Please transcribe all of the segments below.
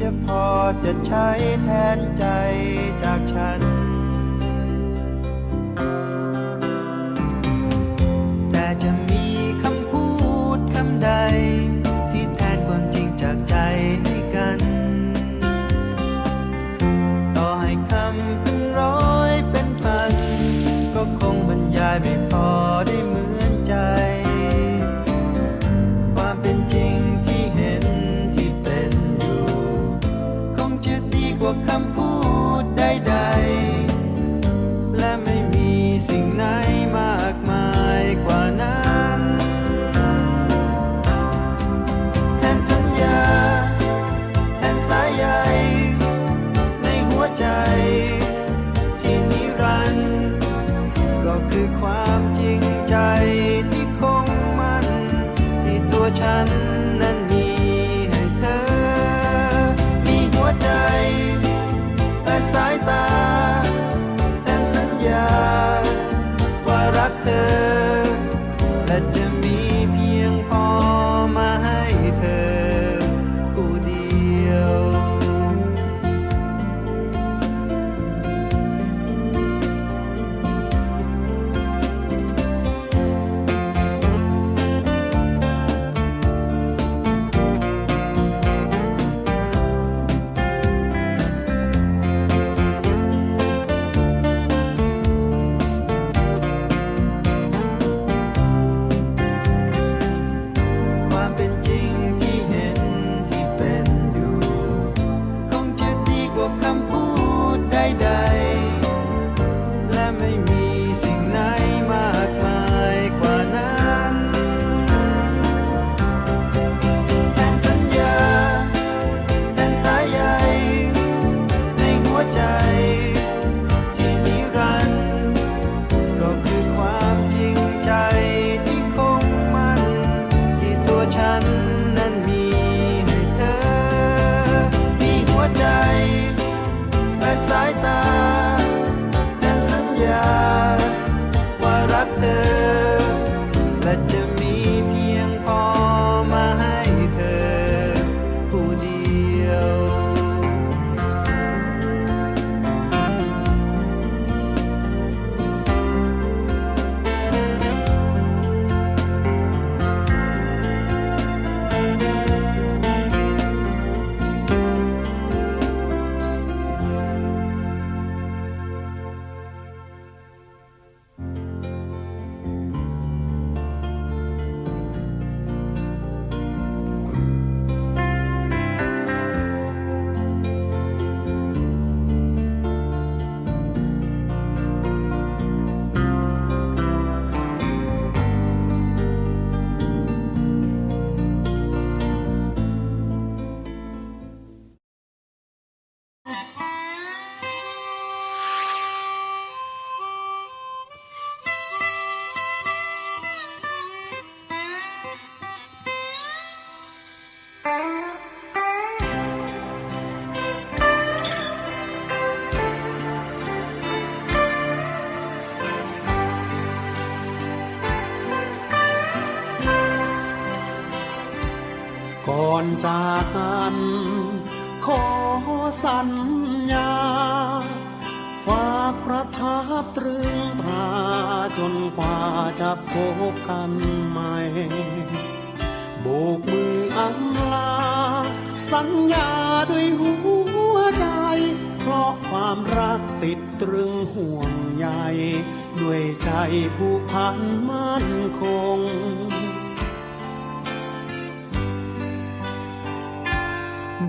จะพอจะใช้แทนใจจากฉัน ว่าคำพูดใดๆ และไม่มีสิ่งไหนมากมายกว่านั้นแทนสัญญา แทนสายใยในหัวใจ ที่นิรันดร์ก็คือความ สัญญา ฝากประทับตรึงตราจนกว่าจะพบกันใหม่โบกมืออำลา สัญญาด้วยหัวใจ เพราะความรักติดตรึงห่วงใยด้วยใจผู้พันมั่นคง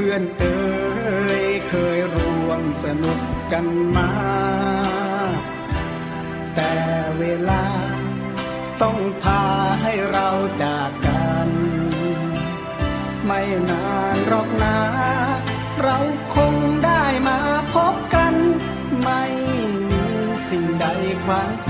พื่อนเอ๋ยเคยร่วมสนุกกันมา แต่เวลาต้องพาให้เราจากกัน ไม่นานหรอกนะ เราคงได้มาพบกัน ไม่มีสิ่งใดขวาง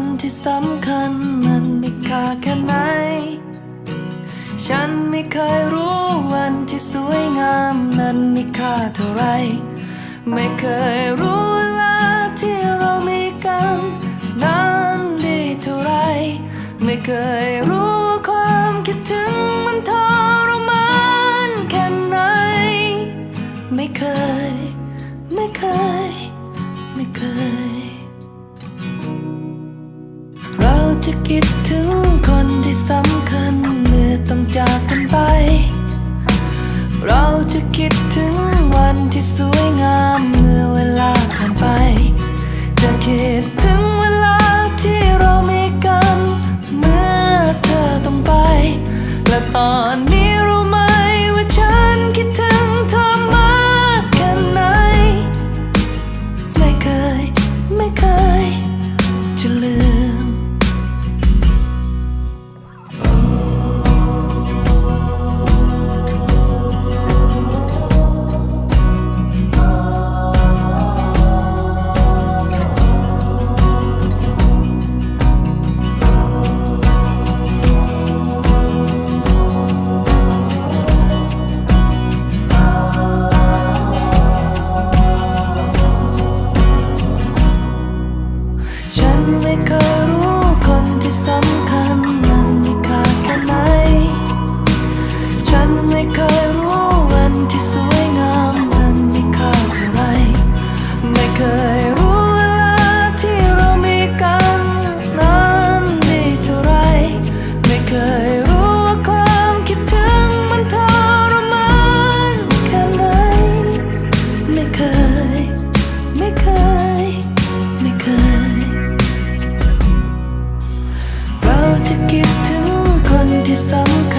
คนที่สำคัญมันมีค่าแค่ไหน ฉันไม่เคยรู้วันที่สวยงามนั้นมีค่าเท่าไร ไม่เคยรู้เวลาที่เรามีกันนั้น จะคิดถึงวันที่สวยงามเมื่อเวลาผ่านไป จะคิดถึงเวลาที่เรามีกัน เมื่อเธอต้องไป และตอนนี้ come